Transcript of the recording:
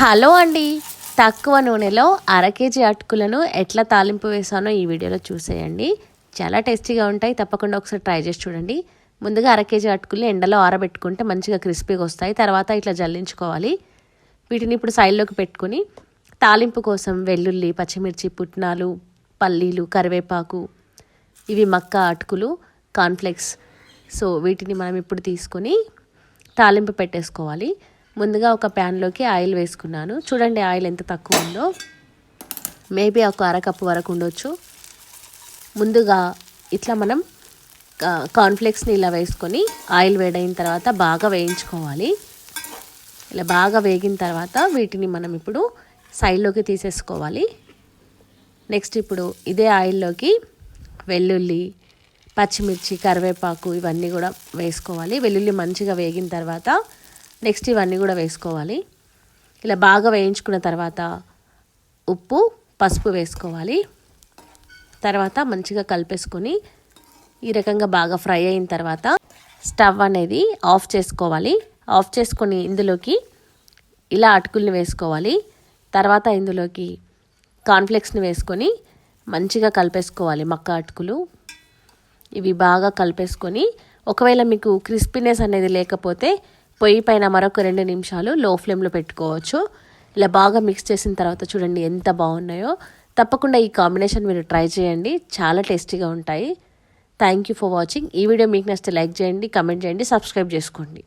Hello అండి. తక్కువ నూనెలో అర కేజీ అటుకులను ఎట్లా తాలింపు వేసానో ఈ వీడియోలో చూసేయండి. చాలా టేస్టీగా ఉంటాయి. తప్పకుండా ఒకసారి ట్రై చేసి చూడండి. ముందుగా అర కేజీ అటుకులు ఎండలో ఆరబెట్టుకుంటే మంచిగా క్రిస్పీగా వస్తాయి. తర్వాత ఇట్లా జల్లించుకోవాలి. వీటిని ఇప్పుడు సైడ్లోకి పెట్టుకొని తాలింపు కోసం వెల్లుల్లి పచ్చిమిర్చి పుట్నాలు పల్లీలు కరివేపాకు ఇవి మక్క అటుకులు కాన్ఫ్లెక్స్ సో వీటిని మనం ఇప్పుడు తీసుకొని తాలింపు పెట్టేసుకోవాలి. ముందుగా ఒక ప్యాన్లోకి ఆయిల్ వేసుకున్నాను. చూడండి ఆయిల్ ఎంత తక్కువ ఉందో. మేబీ ఒక అరకప్పు వరకు ఉండొచ్చు. ముందుగా ఇట్లా మనం కాన్ఫ్లెక్స్ని ఇలా వేసుకొని ఆయిల్ వేడైన తర్వాత బాగా వేయించుకోవాలి. ఇలా బాగా వేగిన తర్వాత వీటిని మనం ఇప్పుడు సైడ్లోకి తీసేసుకోవాలి. నెక్స్ట్ ఇప్పుడు ఇదే ఆయిల్లోకి వెల్లుల్లి పచ్చిమిర్చి కరివేపాకు ఇవన్నీ కూడా వేసుకోవాలి. వెల్లుల్లి మంచిగా వేగిన తర్వాత నెక్స్ట్ ఇవన్నీ కూడా వేసుకోవాలి. ఇలా బాగా వేయించుకున్న తర్వాత ఉప్పు పసుపు వేసుకోవాలి. తర్వాత మంచిగా కలిపేసుకొని ఈ రకంగా బాగా ఫ్రై అయిన తర్వాత స్టవ్ అనేది ఆఫ్ చేసుకోవాలి. ఆఫ్ చేసుకొని ఇందులోకి ఇలా అటుకుల్ని వేసుకోవాలి. తర్వాత ఇందులోకి కాన్ఫ్లెక్స్ని వేసుకొని మంచిగా కలిపేసుకోవాలి మక్క అటుకులు. ఇవి బాగా కలిపేసుకొని ఒకవేళ మీకు క్రిస్పీనెస్ అనేది లేకపోతే పొయ్యి పైన మరొక రెండు నిమిషాలు లో ఫ్లేమ్లో పెట్టుకోవచ్చు. ఇలా బాగా మిక్స్ చేసిన తర్వాత చూడండి ఎంత బాగున్నాయో. తప్పకుండా ఈ కాంబినేషన్ మీరు ట్రై చేయండి. చాలా టేస్టీగా ఉంటాయి. థ్యాంక్ యూ ఫర్ వాచింగ్ ఈ వీడియో మీకు నచ్చితే లైక్ చేయండి కమెంట్ చేయండి సబ్స్క్రైబ్ చేసుకోండి.